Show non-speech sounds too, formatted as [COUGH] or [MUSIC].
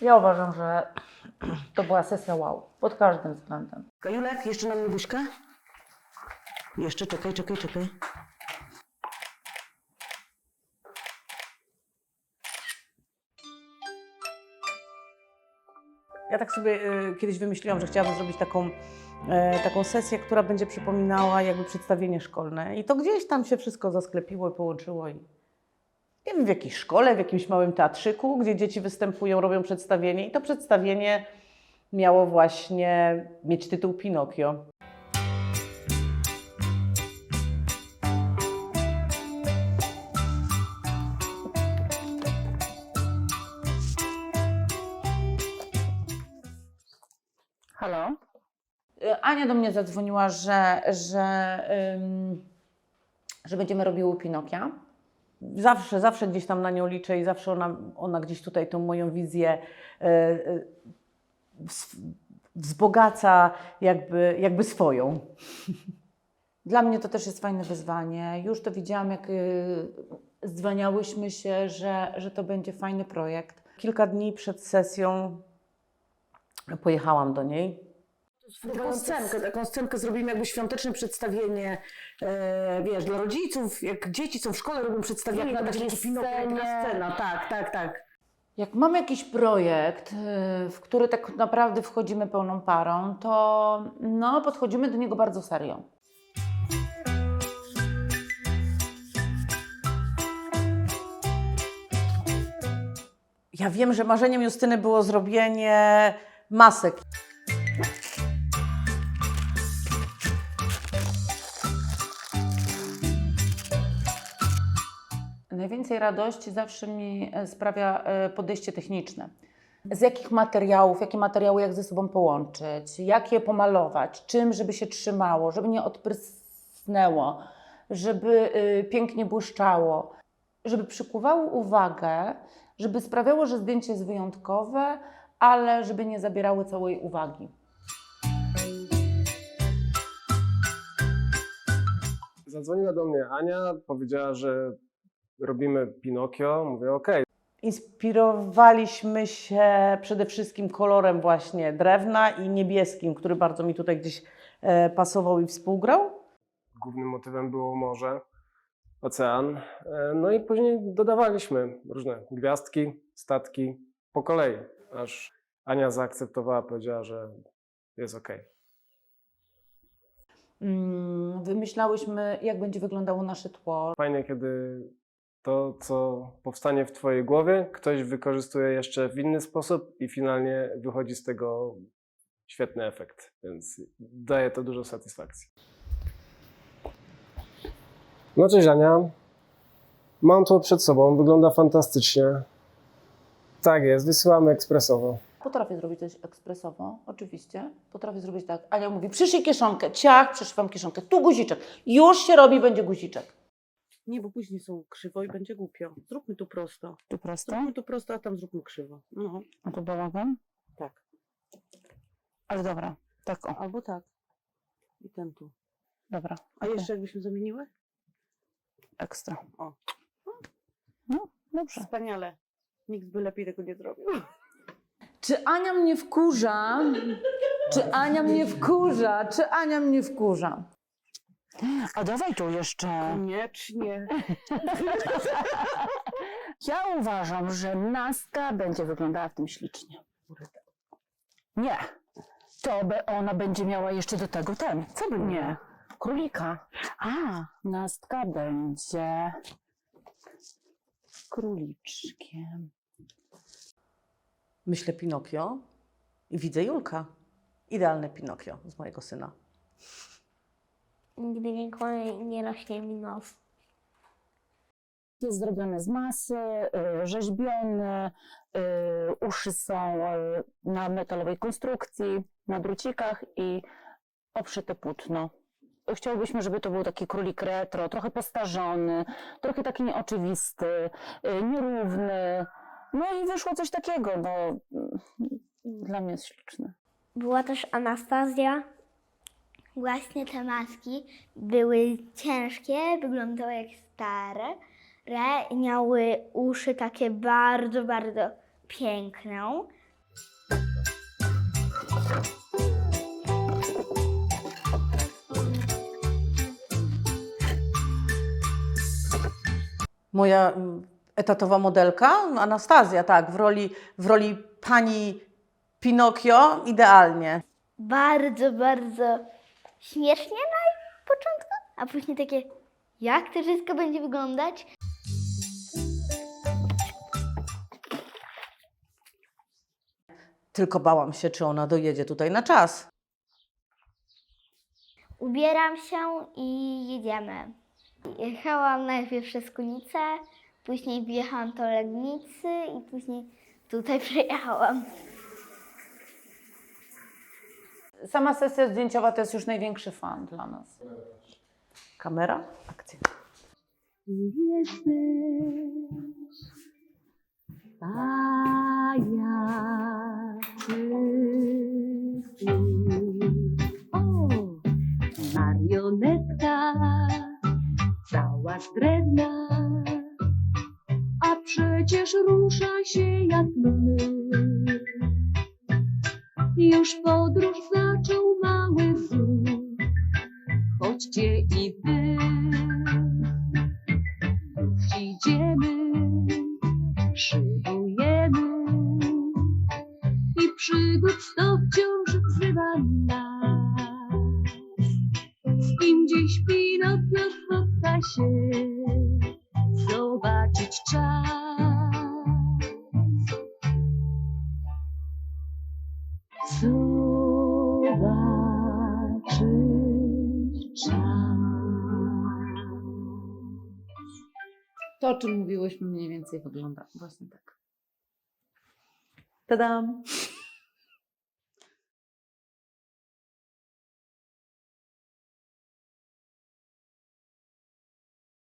Ja uważam, że to była sesja wow. Pod każdym względem. Julek, jeszcze na mnie buźkę? Jeszcze, czekaj, czekaj, czekaj. Ja tak sobie y, kiedyś wymyśliłam, że chciałabym zrobić taką, e, taką sesję, która będzie przypominała jakby przedstawienie szkolne. I to gdzieś tam się wszystko zasklepiło i połączyło. I nie wiem, w jakiejś szkole, w jakimś małym teatrzyku, gdzie dzieci występują, robią przedstawienie. I to przedstawienie miało właśnie mieć tytuł Pinokio. Halo? Y, Ania do mnie zadzwoniła, że, że, że będziemy robiły Pinokia. Zawsze, zawsze gdzieś tam na nią liczę i zawsze ona, ona gdzieś tutaj tą moją wizję e, e, wz- wzbogaca jakby, jakby swoją. [LAUGHS] Dla mnie to też jest fajne wyzwanie. Już to widziałam, jak y, zdwaniałyśmy się, że, że to będzie fajny projekt. Kilka dni przed sesją pojechałam do niej. Taką scenkę, taką scenkę zrobimy jakby świąteczne przedstawienie, e, wiesz, dla rodziców, jak dzieci są w szkole, robią przedstawienie, na takiej scenie. scena, tak, tak, tak. Jak mam jakiś projekt, y, w który tak naprawdę wchodzimy pełną parą, to no, podchodzimy do niego bardzo serio. Ja wiem, że marzeniem Justyny było zrobienie masek. Najwięcej radości zawsze mi e, sprawia e, podejście techniczne. Z jakich materiałów, jakie materiały jak ze sobą połączyć, jak je pomalować, czym, żeby się trzymało, żeby nie odprysnęło, żeby y, pięknie błyszczało, żeby przykuwało uwagę, żeby sprawiało, że zdjęcie jest wyjątkowe, ale żeby nie zabierały całej uwagi. Zadzwoniła do mnie Ania, powiedziała, że robimy Pinokio. Mówię, okej, Inspirowaliśmy się przede wszystkim kolorem właśnie drewna i niebieskim, który bardzo mi tutaj gdzieś e, pasował i współgrał. głównym motywem było morze, ocean. E, No i później dodawaliśmy różne gwiazdki, statki po kolei, aż Ania zaakceptowała, powiedziała, że jest okej. Mm, Wymyślałyśmy, jak będzie wyglądało nasze tło, Fajnie, kiedy to, co powstanie w Twojej głowie, ktoś wykorzystuje jeszcze w inny sposób i finalnie wychodzi z tego świetny efekt, więc daje to dużo satysfakcji. No cześć Ania. Mam to przed sobą, wygląda fantastycznie. Tak jest, wysyłamy ekspresowo. Potrafię zrobić coś ekspresowo, oczywiście. Potrafię zrobić tak. Ania mówi, przyszyj kieszonkę, ciach, przyszywam kieszonkę, tu guziczek. Już się robi, będzie guziczek. Nie, bo później są krzywo i będzie głupio. Zróbmy tu prosto. Tu prosto? Zróbmy tu prosto, a tam zróbmy krzywo. No, A tu bałagan? tak. Ale dobra, tak o, Albo tak. I ten tu. dobra. A okej. jeszcze jakbyśmy zamieniły? Ekstra. O. No, dobrze. Wspaniale. Nikt by lepiej tego nie zrobił. Czy Ania mnie wkurza? Czy Ania mnie wkurza? Czy Ania mnie wkurza? A dawaj tu jeszcze. Koniecznie. [LAUGHS] Ja uważam, że Nastka będzie wyglądała w tym ślicznie. Nie. To by ona będzie miała jeszcze do tego ten. Co by Nie. Królika. A, Nastka będzie króliczkiem. Myślę Pinokio i widzę Julka. Idealne Pinokio z mojego syna. Nigdy nikomu nie rośnie mi nos. Jest zrobiony z masy, y, rzeźbiony, uszy są y, na metalowej konstrukcji, na drucikach i obszyte płótno. Chciałbyśmy, żeby to był taki królik retro, trochę postarzony, trochę taki nieoczywisty, y, nierówny. No i wyszło coś takiego, no mm, dla mnie jest śliczny. Była też Anastazja. Właśnie te maski były ciężkie, wyglądały jak stare re, i miały uszy takie bardzo, bardzo piękne. Moja mm, etatowa modelka, Anastazja, tak, w roli, w roli pani Pinokio idealnie. Bardzo, bardzo śmiesznie na początku, a później takie, jak to wszystko będzie wyglądać? Tylko bałam się, czy ona dojedzie tutaj na czas. Ubieram się i jedziemy. Jechałam najpierw przez Kunicę, później wjechałam do Legnicy i później tutaj [LAUGHS] przejechałam. Sama sesja zdjęciowa to jest już największy fan dla nas. Kamera, akcja. O, marionetka, cała srebrna, a przecież rusza się jak my. Już podróż zaczął mały znów, chodźcie i wy. Już idziemy, szybujemy i przygód sto wciąż wzywa nas. Z kim dziś Pinokio spotka się, czym mówiłyśmy, mniej więcej wygląda właśnie tak. Tadam!